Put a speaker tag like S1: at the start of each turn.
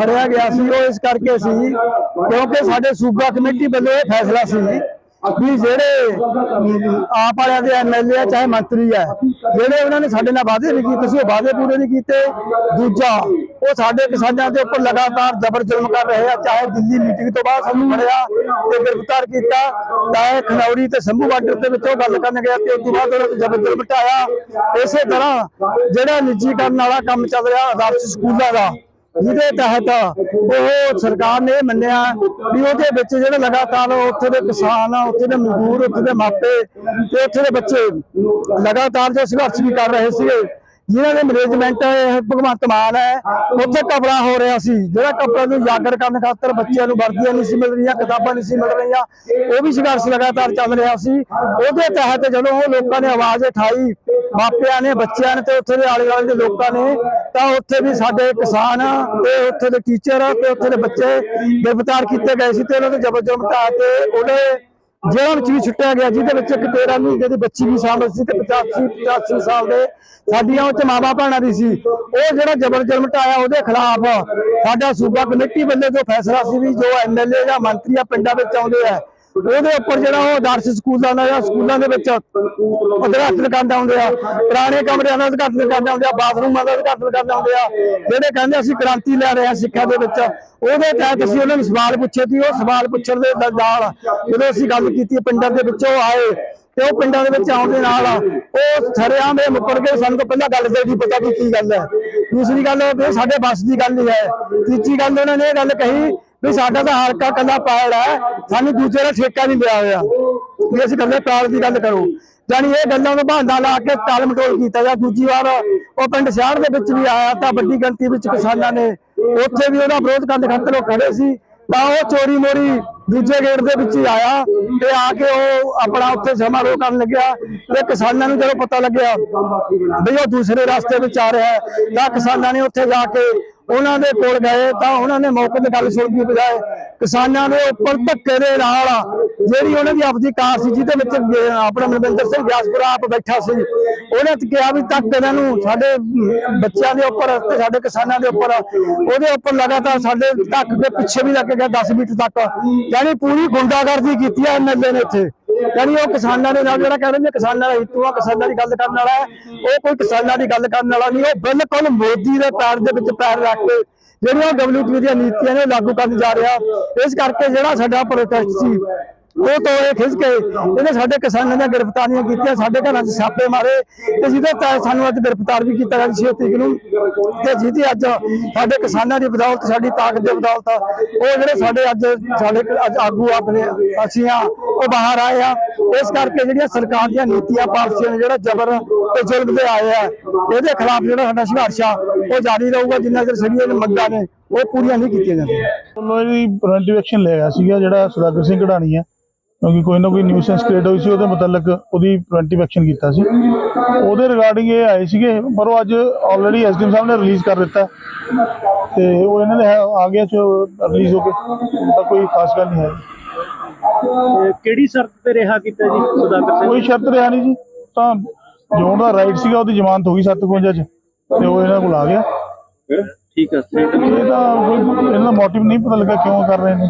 S1: ਫੜਿਆ ਗਿਆ ਸੀ, ਉਹ ਇਸ ਕਰਕੇ ਸੀ ਕਿਉਂਕਿ ਸਾਡੇ ਸੂਬਾ ਕਮੇਟੀ ਵੱਲੋਂ ਇਹ ਫੈਸਲਾ ਸੀ ਵੀ ਜਿਹੜੇ ਆਪ ਵਾਲਿਆਂ ਦੇ ਐਮਐਲਏ ਆ, ਚਾਹੇ ਮੰਤਰੀ ਆ, ਜਿਹੜੇ ਉਹਨਾਂ ਨੇ ਸਾਡੇ ਨਾਲ ਵਾਅਦੇ ਨਹੀਂ ਕੀਤੇ ਸੀ, ਉਹ ਵਾਅਦੇ ਪੂਰੇ ਨਹੀਂ ਕੀਤੇ। ਦੂਜਾ, ਉਹ ਸਾਡੇ ਕਿਸਾਨਾਂ ਦੇ ਉੱਪਰ ਲਗਾਤਾਰ ਜ਼ਬਰ ਜ਼ੁਲਮ ਕਰ ਰਹੇ ਆ, ਚਾਹੇ ਦਿੱਲੀ ਮੀਟਿੰਗ ਤੋਂ ਬਾਅਦ ਸਾਨੂੰ ਫੜਿਆ ਤੇ ਗ੍ਰਿਫਤਾਰ ਕੀਤਾ, ਚਾਹੇ ਖਨੌਰੀ ਤੇ ਸੰਭੂ ਬਾਰਡਰ ਦੇ ਵਿੱਚ ਉਹ ਗੱਲ ਕਰਨ ਗਿਆ ਤੇ ਉਸ ਤੋਂ ਬਾਅਦ ਉਹਨਾਂ ਤੇ ਜ਼ਬਰ ਜ਼ੁਲਮ ਢਾਇਆ ਇਸੇ ਤਰ੍ਹਾਂ ਜਿਹੜਾ ਨਿੱਜੀਕਰਨ ਵਾਲਾ ਕੰਮ ਚੱਲ ਰਿਹਾ, ਆਦਰਸ਼ ਸਕੂਲਾਂ ਦਾ ਜਿਹਦੇ ਤਹਿਤ ਉਹ ਸਰਕਾਰ ਨੇ ਇਹ ਮੰਨਿਆ ਵੀ ਉਹਦੇ ਵਿੱਚ ਜਿਹੜੇ ਲਗਾਤਾਰ ਉੱਥੇ ਦੇ ਕਿਸਾਨ ਆ, ਉੱਥੇ ਦੇ ਮਜ਼ਦੂਰ, ਉੱਥੇ ਦੇ ਮਾਪੇ ਤੇ ਉੱਥੇ ਦੇ ਬੱਚੇ ਲਗਾਤਾਰ ਜੋ ਸੰਘਰਸ਼ ਵੀ ਕਰ ਰਹੇ ਸੀਗੇ। ਜਿਨ੍ਹਾਂ ਦੇ ਮੈਨੇਜਮੈਂਟ ਭਗਵੰਤ ਮਾਨ ਹੈ, ਉੱਥੇ ਕਬੜਾ ਹੋ ਰਿਹਾ ਸੀ। ਜਿਹੜਾ ਕਬੜਾ ਨੂੰ ਜਾਗਰ ਕਰਨ ਖਾਤਰ ਬੱਚਿਆਂ ਨੂੰ ਵਰਦੀਆਂ ਨਹੀਂ ਸੀ ਮਿਲ ਰਹੀਆਂ, ਕਿਤਾਬਾਂ ਨਹੀਂ ਸੀ ਮਿਲ ਰਹੀਆਂ, ਉਹ ਵੀ ਸੰਘਰਸ਼ ਲਗਾਤਾਰ ਚੱਲ ਰਿਹਾ ਸੀ। ਉਹਦੇ ਤਹਿਤ ਜਦੋਂ ਉਹ ਲੋਕਾਂ ਨੇ ਆਵਾਜ਼ ਉਠਾਈ, ਮਾਪਿਆਂ ਨੇ, ਬੱਚਿਆਂ ਨੇ ਤੇ ਉੱਥੇ ਦੇ ਆਲੇ ਦੁਆਲੇ ਦੇ ਲੋਕਾਂ ਨੇ, ਤਾਂ ਉੱਥੇ ਵੀ ਸਾਡੇ ਕਿਸਾਨ ਤੇ ਉੱਥੇ ਦੇ ਟੀਚਰ ਤੇ ਉੱਥੇ ਦੇ ਬੱਚੇ ਗ੍ਰਿਫਤਾਰ ਕੀਤੇ ਗਏ ਸੀ ਤੇ ਉਹਨਾਂ ਦੇ ਜ਼ਬਰ ਜ਼ੁਲਮ ਤੇ ਉਹਦੇ ਜੇਲ੍ਹ ਵਿੱਚ ਵੀ ਛੁੱਟਿਆ ਗਿਆ, ਜਿਹਦੇ ਵਿੱਚ ਇੱਕ 13 ਮਹੀਨੇ ਦੀ ਬੱਚੀ ਵੀ ਸ਼ਾਮਲ ਸੀ ਤੇ 85 85 ਸਾਲ ਦੇ ਸਾਡੀਆਂ ਉੱਚ ਮਾਵਾ ਭੈਣਾਂ ਦੀ ਸੀ। ਉਹ ਜਿਹੜਾ ਜ਼ਬਰ ਜ਼ੁਲਮ ਢਾਇਆ ਉਹਦੇ ਖਿਲਾਫ ਸਾਡਾ ਸੂਬਾ ਕਮੇਟੀ ਵੱਲੋਂ ਜੋ ਫੈਸਲਾ ਸੀ ਵੀ ਜੋ ਐਮਐਲਏ ਜਾਂ ਮੰਤਰੀ ਆ ਪਿੰਡਾਂ ਵਿੱਚ ਆਉਂਦੇ ਆ, ਉਹਦੇ ਉੱਪਰ ਜਿਹੜਾ ਉਹ ਆਦਰਸ਼ ਸਕੂਲਾਂ ਦਾ ਜਾਂ ਸਕੂਲਾਂ ਦੇ ਵਿੱਚ ਉਦਘਾਟਨ ਕਰਦੇ ਆਉਂਦੇ ਆ, ਪੁਰਾਣੇ ਕਮਰਿਆਂ ਦਾ ਉਦਘਾਟਨ ਕਰਦੇ ਆਉਂਦੇ ਆ, ਬਾਥਰੂਮਾਂ ਦਾ ਉਦਘਾਟਨ ਕਰਦੇ ਆਉਂਦੇ ਆ, ਜਿਹੜੇ ਕਹਿੰਦੇ ਅਸੀਂ ਕ੍ਰਾਂਤੀ ਲੈ ਰਹੇ ਹਾਂ ਸਿੱਖਿਆ ਦੇ ਵਿੱਚ ਉਹਦੇ ਤਹਿਤ ਅਸੀਂ ਉਹਨਾਂ ਨੂੰ ਸਵਾਲ ਪੁੱਛੇ ਸੀ, ਉਹ ਸਵਾਲ ਪੁੱਛਣ ਦੇ ਨਾਲ ਜਦੋਂ ਅਸੀਂ ਗੱਲ ਕੀਤੀ ਪਿੰਡਾਂ ਦੇ ਵਿੱਚੋਂ ਆਏ ਤੇ ਉਹ ਪਿੰਡਾਂ ਦੇ ਵਿੱਚ ਆਉਣ ਦੇ ਨਾਲ ਉਹ ਸਰਿਆਂ ਦੇ ਮੁੱਕਰ ਕੇ ਸਾਨੂੰ ਤਾਂ ਪਹਿਲਾਂ ਗੱਲ ਦੇ ਨਹੀਂ ਪਤਾ ਵੀ ਕੀ ਗੱਲ ਹੈ। ਦੂਸਰੀ ਗੱਲ ਇਹ ਸਾਡੇ ਬੱਸ ਦੀ ਗੱਲ ਨਹੀਂ ਹੈ। ਤੀਜੀ ਗੱਲ ਉਹਨਾਂ ਨੇ ਇਹ ਗੱਲ ਕਹੀ ਵੀ ਸਾਡਾ ਤਾਂ ਹਲਕਾ ਕੱਲਾ ਪਾੜ ਹੈ, ਸਾਨੂੰ ਦੂਜੇ ਦਾ ਠੇਕਾ ਨਹੀਂ ਲਿਆ ਹੋਇਆ। ਵੀ ਅਸੀਂ ਕੱਲੇ ਪਾੜ ਦੀ ਗੱਲ ਕਰੋ। ਜਾਨੀ ਇਹ ਗੱਲਾਂ ਨੂੰ ਬਹਾਨਾ ਲਾ ਕੇ ਟਾਲ ਮਟੋਲ ਕੀਤਾ ਜਾਂ। ਦੂਜੀ ਵਾਰ ਉਹ ਪਿੰਡ ਸ਼ਹਿਰ ਦੇ ਵਿੱਚ ਵੀ ਆਇਆ ਤਾਂ ਵੱਡੀ ਗਿਣਤੀ ਵਿੱਚ ਕਿਸਾਨਾਂ ਨੇ ਉੱਥੇ ਵੀ ਉਹਦਾ ਵਿਰੋਧ ਕਰਨ ਖਾਤਰ ਉਹ ਖੜੇ ਸੀ। ਤਾਂ ਉਹ ਚੋਰੀ ਮੋਰੀ ਦੂਜੇ ਗੇਟ ਦੇ ਵਿੱਚ ਹੀ ਆਇਆ ਤੇ ਆ ਕੇ ਉਹ ਆਪਣਾ ਉੱਥੇ ਸਮਾਰੋਹ ਕਰਨ ਲੱਗਿਆ ਤੇ ਕਿਸਾਨਾਂ ਨੂੰ ਜਦੋਂ ਪਤਾ ਲੱਗਿਆ ਵੀ ਉਹ ਦੂਸਰੇ ਰਸਤੇ ਵਿੱਚ ਆ ਰਿਹਾ ਹੈ, ਤਾਂ ਕਿਸਾਨਾਂ ਨੇ ਉੱਥੇ ਜਾ ਕੇ ਉਹਨਾਂ ਦੇ ਕੋਲ ਗਏ ਤਾਂ ਉਹਨਾਂ ਨੇ ਮੌਕੇ ਤੇ ਗੱਲ ਸੁਣ ਦੀ ਬਜਾਏ ਕਿਸਾਨਾਂ ਦੇ ਉੱਪਰ ਧੱਕੇ ਦੇ ਨਾਲ ਜਿਹੜੀ ਉਹਨਾਂ ਦੀ ਆਪਦੀ ਕਾਰ ਸੀ, ਜਿਹਦੇ ਵਿੱਚ ਆਪਣਾ ਮਨਵਿੰਦਰ ਸਿੰਘ ਗਿਆਸਪੁਰਾ ਆਪ ਬੈਠਾ ਸੀ, ਉਹਨੇ ਕਿਹਾ ਵੀ ਤੱਕ ਇਹਨਾਂ ਨੂੰ ਸਾਡੇ ਬੱਚਿਆਂ ਦੇ ਉੱਪਰ ਤੇ ਸਾਡੇ ਕਿਸਾਨਾਂ ਦੇ ਉੱਪਰ, ਉਹਦੇ ਉੱਪਰ ਲਗਾਤਾਰ ਸਾਡੇ ਧੱਕ ਦੇ ਪਿੱਛੇ ਵੀ ਲੱਗ ਗਿਆ 10 ਮੀਟਰ ਤੱਕ, ਯਾਨੀ ਪੂਰੀ ਗੁੰਡਾਗਰਦੀ ਕੀਤੀ ਹੈ ਐਮਐਲਏ ਨੇ ਇੱਥੇ। ਯਾਨੀ ਉਹ ਕਿਸਾਨਾਂ ਦੇ ਨਾਲ ਜਿਹੜਾ ਕਹਿੰਦੇ ਨੇ ਕਿਸਾਨਾਂ ਦਾ ਹਿੱਤੂ ਆ ਕਿਸਾਨਾਂ ਦੀ ਗੱਲ ਕਰਨ ਵਾਲਾ ਉਹ ਕੋਈ ਕਿਸਾਨਾਂ ਦੀ ਗੱਲ ਕਰਨ ਵਾਲਾ ਨਹੀਂ, ਉਹ ਬਿਲਕੁਲ ਮੋਦੀ ਦੇ ਪੈਰ ਦੇ ਵਿੱਚ ਪੈਰ ਰੱਖ ਕੇ ਜਿਹੜੀਆਂ ਡਬਲਯੂਟੀ ਦੀਆਂ ਨੀਤੀਆਂ ਨੇ ਲਾਗੂ ਕਰਨ ਜਾ ਰਿਹਾ, ਇਸ ਕਰਕੇ ਜਿਹੜਾ ਸਾਡਾ ਪ੍ਰੋਟੈਸਟ ਸੀ ਉਹ ਤੋਂ ਇਹ ਇਹਨੇ ਸਾਡੇ ਕਿਸਾਨਾਂ ਦੀਆਂ ਗ੍ਰਿਫਤਾਰੀਆਂ ਕੀਤੀਆਂ, ਸਾਡੇ ਘਰਾਂ 'ਚ ਛਾਪੇ ਮਾਰੇ ਤੇ ਜਿਹਦੇ ਤਹਿਤ ਸਾਨੂੰ ਅੱਜ ਗ੍ਰਿਫਤਾਰ ਵੀ ਕੀਤਾ ਗਿਆ 6 ਤਰੀਕ ਨੂੰ। ਤੇ ਜਿਹਦੀ ਅੱਜ ਸਾਡੇ ਕਿਸਾਨਾਂ ਦੀ ਬਦੌਲਤ, ਸਾਡੀ ਤਾਕਤ ਦੇ ਬਦੌਲਤ, ਉਹ ਜਿਹੜੇ ਸਾਡੇ ਅੱਜ ਸਾਡੇ ਅੱਜ ਆਗੂ ਆਪਣੇ ਅਸੀਂ ਆ, ਉਹ ਬਾਹਰ ਆਏ ਆ। ਇਸ ਕਰਕੇ ਜਿਹੜੀਆਂ ਸਰਕਾਰ ਦੀਆਂ ਨੀਤੀਆਂ, ਪਾਲਸੀਆਂ ਨੇ ਜਿਹੜਾ ਜ਼ਬਰ ਤੇ ਜ਼ੁਲਮ ਦੇ ਆਏ ਆ, ਇਹਦੇ ਖਿਲਾਫ ਜਿਹੜਾ ਸਾਡਾ ਸੰਘਰਸ਼ ਆ, ਉਹ ਜਾਰੀ ਰਹੂਗਾ। ਜਿੰਨਾ ਚਿਰ ਸਾਡੀਆਂ ਇਹ ਮੰਗਾਂ ਨੇ, ਉਹ ਪੂਰੀਆਂ ਨਹੀਂ ਕੀਤੀਆਂ ਜਾਂਦੀਆਂ।
S2: ਵੱਲੋਂ ਇਹਦੀ ਪ੍ਰੀਵੈਂਟਿਵ ਐਕਸ਼ਨ ਲਿਆ ਸੀਗਾ, ਜਿਹੜਾ ਸੁਦਾਗਰ ਸਿੰਘ ਕਢਾਣੀ ਹੈ ਕਿਉਂਕਿ ਕੋਈ ਨਾ ਕੋਈ ਨਿਊਸੈਂਸ ਕ੍ਰੀਏਟ ਹੋਈ ਸੀ ਉਹਦੇ ਮੁਤਲਕ ਉਹਦੀ ਪ੍ਰੀਵੈਂਟਿਵ ਐਕਸ਼ਨ ਕੀਤਾ ਸੀ। ਉਹਦੇ ਰਿਗਾਰਡਿੰਗ ਇਹ ਆਏ ਸੀਗੇ ਪਰ ਉਹ ਅੱਜ ਆਲਰੇਡੀ ਐਸਡੀਐਮ ਸਾਹਿਬ ਨੇ ਰਿਲੀਜ਼ ਕਰ ਦਿੱਤਾ। ਤੇ ਉਹ ਇਹਨਾਂ ਦੇ ਆ ਗਿਆ ਚ ਰਿਲੀਜ਼ ਹੋ ਕੇ ਤਾਂ ਕੋਈ ਖਾਸ ਗੱਲ ਨਹੀਂ ਹੈ।
S3: ਕਿਹੜੀ ਸ਼ਰਤ ਤੇ ਰਿਹਾ ਕੀਤਾ ਜੀ? ਸੁਦਾਗਰ ਸਿੰਘ
S2: ਕੋਈ ਸ਼ਰਤ ਰਿਹਾ ਨਹੀਂ ਜੀ। ਤਾਂ ਜੋਨ ਦਾ ਰਾਈਟ ਸੀਗਾ ਉਹਦੀ ਜ਼ਮਾਨਤ ਹੋ ਗਈ 752 ਚ ਤੇ ਉਹ ਇਹਨਾਂ ਕੋਲ ਆ ਗਿਆ।
S3: ਠੀਕ ਹੈ
S2: ਇਹ ਤਾਂ ਕੋਈ ਇਹਨਾਂ ਦਾ ਮੋਟਿਵ ਨਹੀਂ ਪਤਾ ਲੱਗਾ ਕਿਉਂ ਕਰ ਰਹੇ ਨੇ।